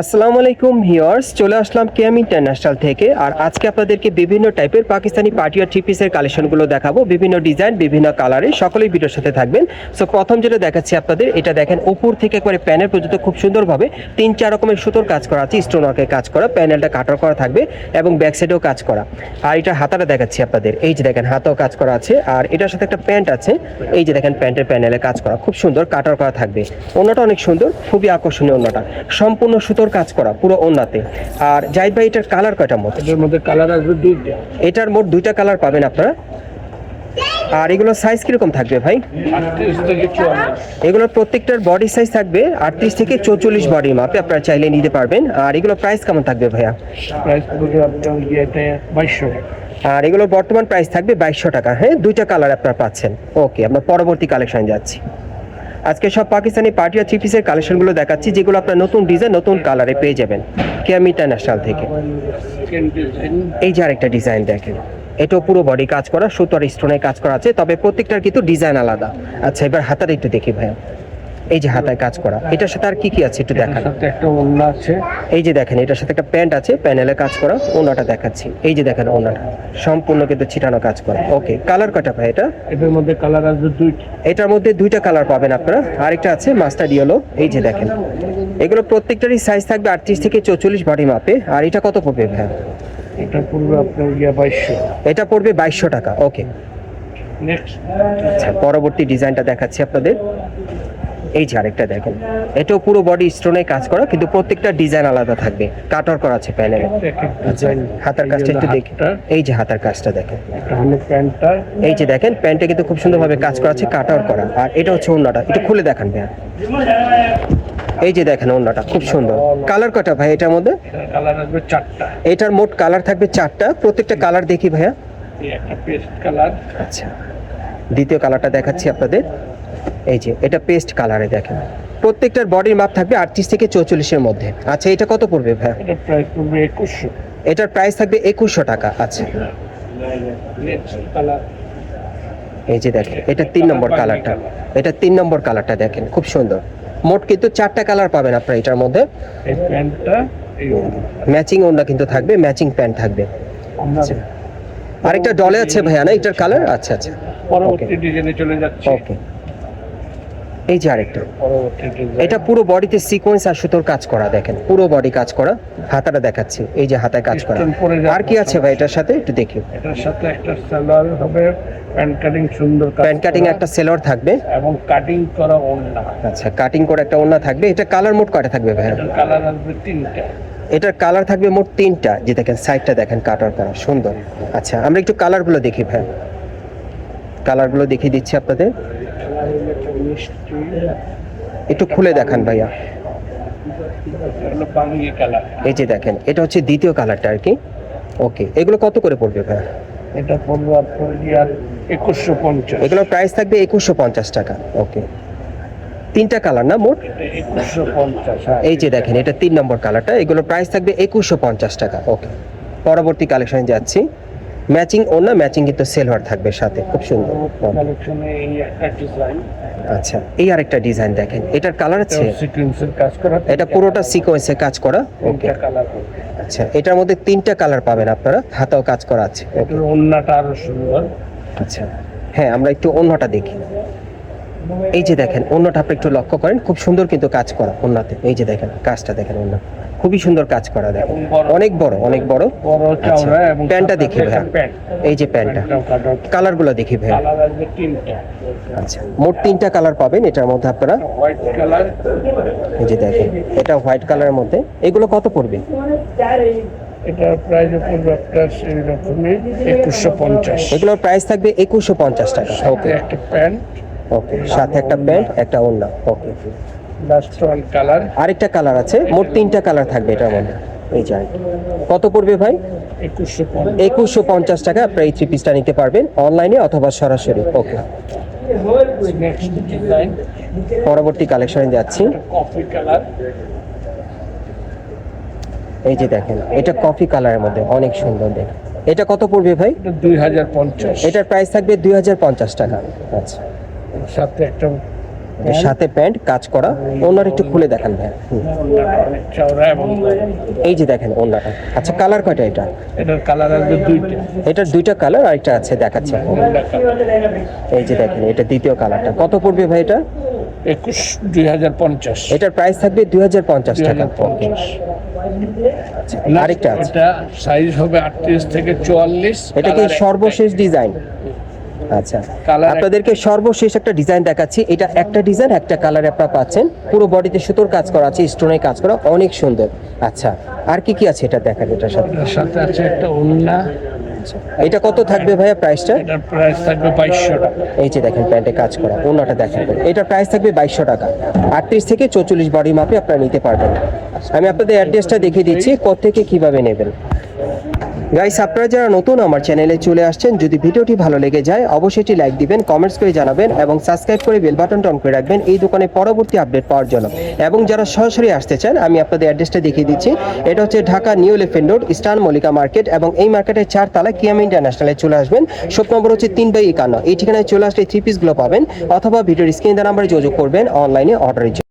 আসসালামু আলাইকুম ভিউয়ার্স, চলে আসলাম কেএম ইন্টারন্যাশনাল থেকে। আর আজকে আপনাদেরকে বিভিন্ন টাইপের পাকিস্তানি পার্টি আর থ্রি পিসের কালেকশনগুলো দেখাবো। বিভিন্ন ডিজাইন, বিভিন্ন কালারে। সকলেই ভিডিওর সাথে থাকবেন। সো প্রথম যেটা দেখাচ্ছি আপনাদের, এটা দেখেন, উপর থেকে একবারে প্যানেল পর্যন্ত খুব সুন্দরভাবে তিন, চার রকমের সুতোর কাজ করা আছে স্টোন ওয়ার্কের কাজ করা, প্যানেলটা কাটার করা থাকবে এবং ব্যাক সাইডেও কাজ করা। আর এটা হাতাটা দেখাচ্ছি আপনাদের। এই যে দেখেন, হাতাও কাজ করা আছে। আর এটার সাথে একটা প্যান্ট আছে। এই যে দেখেন প্যান্টের প্যানেলে কাজ করা। খুব সুন্দর কাটার করা থাকবে। অন্যটা অনেক সুন্দর, খুবই আকর্ষণীয় অন্যটা সম্পূর্ণ সুতোর কাজ করা পুরো ওনাতে আর জাহিদ ভাই এটার কালার কয়টা মত এটার মধ্যে কালার আসবে দুইটা। এটার মোট দুইটা কালার পাবেন আপনারা। আর এগুলো সাইজ কীরকম থাকবে ভাই? এগুলোর প্রত্যেকটার বডি সাইজ থাকবে আটত্রিশ থেকে চৌচল্লিশ বডির মাপে আপনারা চাইলে নিতে পারবেন। আর এগুলো প্রাইস কেমন থাকবে ভাইয়া? আর এগুলোর বর্তমান প্রাইস থাকবে বাইশশো টাকা। হ্যাঁ দুইটা কালার আপনারা পাচ্ছেন। ওকে আমরা পরবর্তী কালেকশন যাচ্ছি। আজকে সব পাকিস্তানি পার্টি আর থ্রি পিসের কালেকশনগুলো দেখাচ্ছি, যেগুলো আপনার নতুন ডিজাইন নতুন কালারে পেয়ে যাবেন। কেয়াম ইন্টারন্যাশনাল থেকে। এই যে আরেকটা ডিজাইন দেখেন, এটাও পুরো বডি কাজ করা, সুতোর স্টোনে কাজ করা আছে, তবে প্রত্যেকটার কিন্তু ডিজাইন আলাদা। আচ্ছা এবার হাতার একটু দেখি ভাইয়া। এই যে হাতায় কাজ করা এটার সাথে আর কি কি আছে একটু দেখান? একটা আছে। এই যে দেখেন এটার সাথে একটা প্যান্ট আছে প্যানেলে কাজ করা ওনাটা দেখাচ্ছি। এই যে দেখেন ওনাটা সম্পূর্ণ কিন্তু ছিটানো কাজ করা। ওকে কালার কটা ভাই এটা? এটার মধ্যে কালার আসবে দুইটা। এটার মধ্যে দুইটা কালার পাবেন আপনারা। আরেকটা আছে মাস্টার ইয়েলো। এই যে দেখেন এগুলো প্রত্যেকটারই সাইজ থাকবে আটত্রিশ থেকে চৌচল্লিশ বডি মাপে আর এটা কত পড়বে ভাই? এটা পড়বে আপনার ইয়ে বাইশশো। এটা পড়বে বাইশশো টাকা ওকে। নেক্সট আচ্ছা পরবর্তী ডিজাইনটা দেখাচ্ছি আপনাদের। এই যে আরেকটা দেখেন এটাও পুরো বডি স্টোনে কাজ করা কিন্তু প্রত্যেকটা ডিজাইন আলাদা থাকবে। কাটার করা আছে প্যানেলে ডিজাইন হাতার কাজটা একটু দেখি। এই যে হাতার কাজটা দেখেন। প্যান্টটা। এই যে দেখেন প্যান্টে কিন্তু খুব সুন্দরভাবে কাজ করা আছে কাটার করা। আর এটা হচ্ছে অন্যটা একটু খুলে দেখান ভাইয়া। এই যে দেখেন অন্যটা খুব সুন্দর। কালার কটা ভাই এটার মধ্যে? কালার আসবে চারটা। এটার মোট কালার থাকবে চারটা। প্রত্যেকটা কালার দেখি ভাইয়া। একটা পেস্ট কালার আচ্ছা। দ্বিতীয় কালারটা দেখাচ্ছি আপনাদের। এই যে এটা পেস্ট কালারে দেখেন। প্রত্যেকটার বডির মাপ থাকবে আটত্রিশ থেকে চৌচল্লিশের মধ্যে। আচ্ছা এটা কত পড়বে ভাইয়া? এটার প্রাইস থাকবে একুশশো টাকা আচ্ছা। এই যে দেখেন এটা তিন নম্বর কালারটা এটা তিন নম্বর কালারটা দেখেন খুব সুন্দর। মোট কিন্তু চারটা কালার পাবেন আপনারা এটার মধ্যে। ম্যাচিং ওন্ডা কিন্তু থাকবে ম্যাচিং প্যান্ট থাকবে। আমরা আরেকটা ডলে আছে ভাইয়া না? এটার কালার আচ্ছা আচ্ছা। পরবর্তী ডিজাইনে চলে যাচ্ছে। ওকে এই যে আরেকটা। এটা পুরো বডিতে সিকোয়েন্স আর সুতোর কাজ করা দেখেন। পুরো বডি কাজ করা হাতাটা দেখাচ্ছি। এই যে হাতায় কাজ করা। আর কি আছে ভাই এটার সাথে? একটু দেখি। এটার সাথে একটা সালোয়ার হবে প্যান্ট কাটিং সুন্দর প্যান্ট কাটিং একটা সেলর থাকবে। এবং কাটিং করা ওড়না। আচ্ছা কাটিং করে একটা ওড়না থাকবে। এটা কালার মোট কয়টা থাকবে ভাই? কালার আসবে তিনটা। এটার কালার থাকবে মোট তিনটা। যে দেখেন সাইডটা দেখেন কাটার করা সুন্দর। আচ্ছা আমরা একটু কালারগুলো দেখি ভাই। কালারগুলো দেখিয়ে দিচ্ছি আপনাদের। কালার একটা খুলে দেখান ভাইয়া। এই যে দেখেন এটা হচ্ছে দ্বিতীয় কালারটা আর কি। ওকে এগুলো কত করে পড়বে ভাইয়া? এটা পড়বে আপনার একুশশো পঞ্চাশ। এগুলোর প্রাইস থাকবে একুশশো পঞ্চাশ টাকা। ওকে। তিনটা কালার না মোট? হ্যাঁ। এই যে দেখেন এটা তিন নম্বর কালারটা। এগুলোর প্রাইস থাকবে একুশশো পঞ্চাশ টাকা। ওকে। পরবর্তী কালেকশনে যাচ্ছি। ম্যাচিং ওনা ম্যাচিং কিন্তু সেলভার থাকবে সাথে খুব সুন্দর। কালেকশনে এই একটা ডিজাইন। আচ্ছা এই আরেকটা ডিজাইন দেখেন এটার কালার আছে? সিকুয়েন্সের কাজ করা এটা পুরোটা সিকোয়েন্সে কাজ করা? ওকে কালার আচ্ছা এটার মধ্যে তিনটা কালার পাবেন আপনারা হাতাও কাজ করা আছে। এটার ওড়নাটা আরও সুন্দর। আচ্ছা হ্যাঁ আমরা একটু অন্যটা দেখি। এই যে দেখেন অন্যটা আপনি একটু লক্ষ্য করেন খুব সুন্দর কিন্তু কাজ করা অন্যতে এই যে দেখেন কাজটা দেখেন অন্য খুবই সুন্দর কাজ করা বড়। অনেক বড় অনেক বড়। এবং প্যান্টটা দেখি ভাইয়া। এই যে প্যান্টটা। কালারগুলো দেখি ভাইয়া। আচ্ছা মোট তিনটা কালার পাবেন এটার মধ্যে আপনারা। এই যে দেখেন এটা হোয়াইট কালারের মধ্যে। এগুলো কত পড়বে? এটার প্রাইস পড়বে আপনার সেই রকমই একুশশো পঞ্চাশ। এগুলোর প্রাইস থাকবে একুশশো পঞ্চাশ টাকা। সাথে ওকে একটা প্যান্ট। ওকে সাথে একটা প্যান্ট একটা ওড়না। ওকে কালার আরেকটা কালার আছে মোট তিনটা কালার থাকবে এটার মধ্যে। এই যে কত পড়বে ভাই? একুশশো পঞ্চাশ। টাকা আপনার এই থ্রি পিসটা নিতে পারবেন অনলাইনে অথবা সরাসরি। ওকে পরবর্তী কালেকশনে যাচ্ছি। কফি কালার এই যে দেখেন এটা কফি কালারের মধ্যে অনেক সুন্দর দেখেন। এটা কত পড়বে ভাই? দুই হাজার পঞ্চাশ। এটার প্রাইস থাকবে দুই হাজার পঞ্চাশ টাকা। আচ্ছা। সাথে একটা সাথে প্যান্ট কাজ করা ওনার একটু খুলে দেখান ভাই। এই যে দেখেন ওনাটা। আচ্ছা কালার কয়টা এটা? এটার কালার আসবে দুইটা। এটার দুইটা কালার আর একটা আছে দেখাচ্ছি। এই যে দেখেন এটা দ্বিতীয় কালারটা। কত পড়বে ভাই এটা? একুশ দুই হাজার পঞ্চাশ। এটার প্রাইস থাকবে দুই হাজার পঞ্চাশ টাকা। পঞ্চাশ। আরেকটা আছে। সাইজ হবে আটত্রিশ থেকে চুয়াল্লিশ। এটা কি সর্বশেষ ডিজাইন আচ্ছা। আপনাদেরকে সর্বশেষ একটা ডিজাইন দেখাচ্ছি। এটা একটা ডিজাইন একটা কালারে আপনারা পাচ্ছেন। পুরো বডিতে সুতোর কাজ করা আছে স্টোনের কাজ করা অনেক সুন্দর। আচ্ছা আর কি কি আছে এটা দেখেন এটার সাথে? সাথে আছে একটা ওড়না। এটা কত থাকবে ভাইয়া প্রাইসটা এটার প্রাইস থাকবে বাইশশো টাকা। এই যে দেখেন প্যান্টে কাজ করা ওনাটা দেখেন। এটার প্রাইস থাকবে বাইশশো টাকা। আটত্রিশ থেকে চৌচল্লিশ বডি মাপে আপনারা নিতে পারবেন। আমি আপনাদের অ্যাড্রেসটা দেখিয়ে দিচ্ছি থেকে কীভাবে নেবেন। গাইস আপনারা যারা নতুন আমার চ্যানেলে চলে আসছেন, যদি ভিডিওটি ভালো লেগে যায়, অবশ্যই একটি লাইক দিবেন কমেন্টস করে জানাবেন এবং সাবস্ক্রাইব করে বেল বাটনটা অন করে রাখবেন। এই দোকানে পরবর্তী আপডেট পাওয়ার জন্য। এবং যারা সরাসরি আসতে চান, আমি আপনাদের অ্যাড্রেসটা দেখিয়ে দিচ্ছি। এটা হচ্ছে Dhaka new elephant road eastern Mallika market এবং এই মার্কেটের চার তালা কিয়াম ইন্টারন্যাশনালে চলে আসবেন। শপ নম্বর হচ্ছে তিন বাই একান্ন। এই ঠিকানায় চলে আসলে থ্রি পিসগুলো পাবেন অথবা ভিডিওর স্ক্রিন নাম্বারে যোগাযোগ করবেন অনলাইনে অর্ডারের জন্য।